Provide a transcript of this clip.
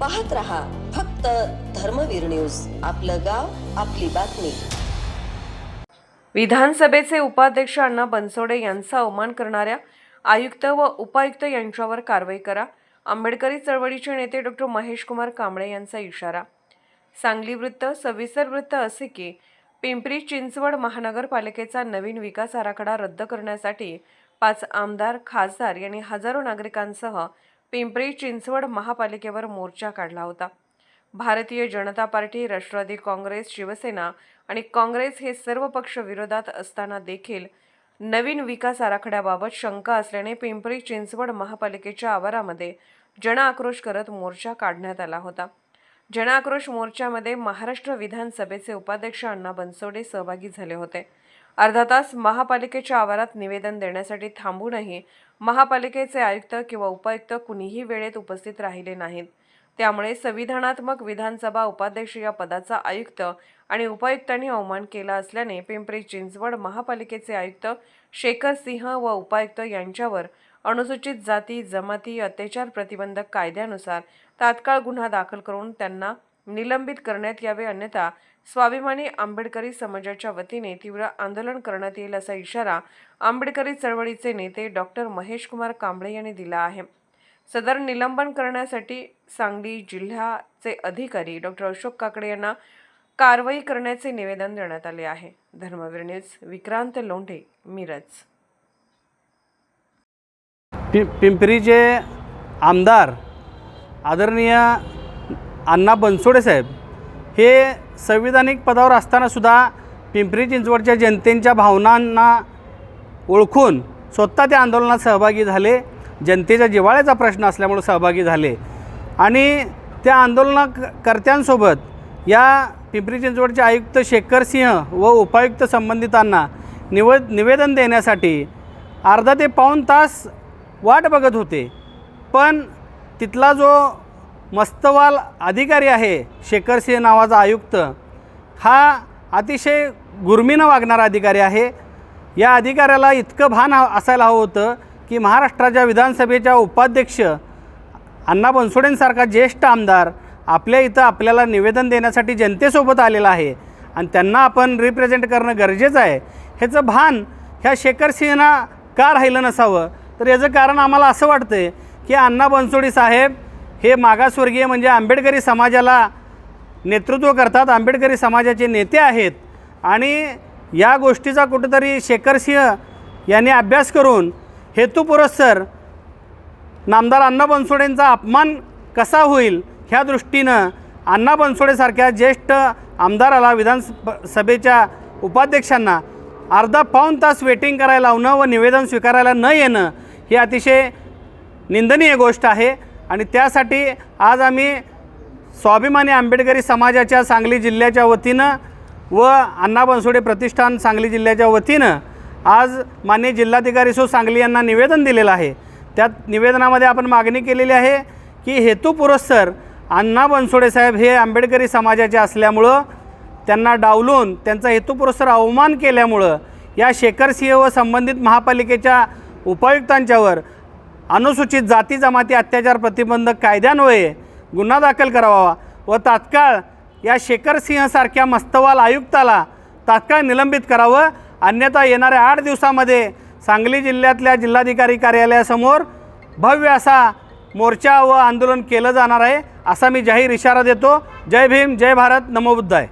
पाहत रहा फक्त धर्मवीर न्यूज. आपलं गाव आपली बातमी. विधानसभेचे उपाध्यक्ष अण्णा बनसोडे यांचा अवमान करणाऱ्या आयुक्त व उपायुक्त यांच्यावर कारवाई करा. आंबेडकरी चळवळीचे नेते डॉक्टर महेश कुमार कांबळे यांचा इशारा. सांगली वृत्त सविस्तर वृत्त असे की पिंपरी चिंचवड महानगरपालिकेचा नवीन विकास आराखडा रद्द करण्यासाठी पाच आमदार खासदार यांनी हजारो नागरिकांसह पिंपरी चिंचवड महापालिकेवर मोर्चा काढला होता. भारतीय जनता पार्टी राष्ट्रवादी काँग्रेस शिवसेना आणि काँग्रेस हे सर्व पक्ष विरोधात असताना देखील नवीन विकास आराखड्याबाबत शंका असल्याने पिंपरी चिंचवड महापालिकेच्या आवारामध्ये जनआक्रोश करत मोर्चा काढण्यात आला होता. जनआक्रोश मोर्चामध्ये महाराष्ट्र विधानसभेचे उपाध्यक्ष अण्णा बनसोडे सहभागी झाले होते. अर्धा तास महापालिकेच्या आवारात निवेदन देण्यासाठी थांबूनही महापालिकेचे आयुक्त किंवा उपायुक्त कुणीही वेळेत उपस्थित राहिले नाहीत. त्यामुळे संविधानात्मक विधानसभा उपाध्यक्ष या पदाचा आयुक्त आणि उपायुक्तांनी अवमान केला असल्याने पिंपरी चिंचवड महापालिकेचे आयुक्त शेखर सिंह व उपायुक्त यांच्यावर अनुसूचित जाती जमाती अत्याचार प्रतिबंधक कायद्यानुसार तात्काळ गुन्हा दाखल करून त्यांना निलंबित करण्यात यावे अन्यथा स्वाभिमानी आंबेडकरी समाजाच्या वतीने तीव्र आंदोलन करण्यात येईल असा इशारा आंबेडकरी चळवळीचे नेते डॉक्टर महेश कुमार कांबळे यांनी दिला आहे. सदर निलंबन करण्यासाठी सांगली जिल्ह्याचे अधिकारी डॉक्टर अशोक काकडे यांना कारवाई करण्याचे निवेदन देण्यात आले आहे. धर्मवीर न्यूज विक्रांत लोंढे मिरज. पि पिंपरीचे आमदार आदरणीय अण्णा बनसोडे साहेब हे संविधानिक पदावर असतानासुद्धा पिंपरी चिंचवडच्या जनतेच्या भावनांना ओळखून स्वतः त्या आंदोलनात सहभागी झाले. जनतेच्या जिव्हाळ्याचा प्रश्न असल्यामुळे सहभागी झाले. आणि त्या आंदोलनकर्त्यांसोबत या पिंपरी चिंचवडचे आयुक्त शेखर सिंह व उपायुक्त संबंधितांना निव निवेदन देण्यासाठी अर्धा ते पाऊण तास वाट बघत होते. पण तिथला जो मस्तवाल अधिकारी आहे शेखर सिंह नावाचा आयुक्त. हा अतिशय गुर्मीनं वागणारा अधिकारी आहे. या अधिकाऱ्याला इतकं भान असायला हवं होतं की महाराष्ट्राच्या विधानसभेच्या उपाध्यक्ष अण्णा बनसोडेंसारखा ज्येष्ठ आमदार आपल्या इथं आपल्याला निवेदन देण्यासाठी जनतेसोबत आलेला आहे आणि त्यांना आपण रिप्रेझेंट करणं गरजेचं आहे. ह्याचं भान ह्या शेखर सिंहना का राहिलं नसावं? तर याचं कारण आम्हाला असं वाटतं आहे की अण्णा बनसोडी साहेब हे मागासवर्गीय म्हणजे आंबेडकरी समाजाला नेतृत्व करतात. आंबेडकरी समाजाचे नेते आहेत. आणि या गोष्टीचा कुठेतरी शेखर सिंह यांनी अभ्यास करून हेतुपुरस्सर नामदार अण्णा बनसोडेंचा अपमान कसा होईल ह्या दृष्टीनं अण्णा बनसोडेसारख्या ज्येष्ठ आमदाराला विधानसभेच्या उपाध्यक्षांना अर्धा पाऊण तास वेटिंग करायला लावणं व निवेदन स्वीकारायला न येणं ही अतिशय निंदनीय गोष्ट आहे. आणि त्यासाठी आज आम्ही स्वाभिमानी आंबेडकरी समाजाच्या सांगली जिल्ह्याच्या वतीनं व अण्णा बनसोडे प्रतिष्ठान सांगली जिल्ह्याच्या वतीनं आज मान्य जिल्हाधिकारी सो सांगली यांना निवेदन दिलेलं आहे. त्यात निवेदनामध्ये आपण मागणी केलेली आहे की हेतुपुरस्सर अण्णा बनसोडे साहेब हे आंबेडकरी समाजाचे असल्यामुळं त्यांना डावलून त्यांचा हेतुपुरस्सर अवमान केल्यामुळं या शेखर सिंह व संबंधित महापालिकेच्या उपायुक्तांच्यावर अनुसूचित जाती जमाती अत्याचार प्रतिबंधक कायद्यान्वये गुन्हा दाखल करावा व तात्काळ या शेखर सिंहसारख्या मस्तवाल आयुक्ताला तात्काळ निलंबित करावं. अन्यथा येणाऱ्या आठ दिवसामध्ये सांगली जिल्ह्यातल्या जिल्हाधिकारी कार्यालयासमोर भव्य असा मोर्चा व आंदोलन केलं जाणार आहे असा मी जाहीर इशारा देतो. जय भीम जय भारत नमोबुद्ध आहे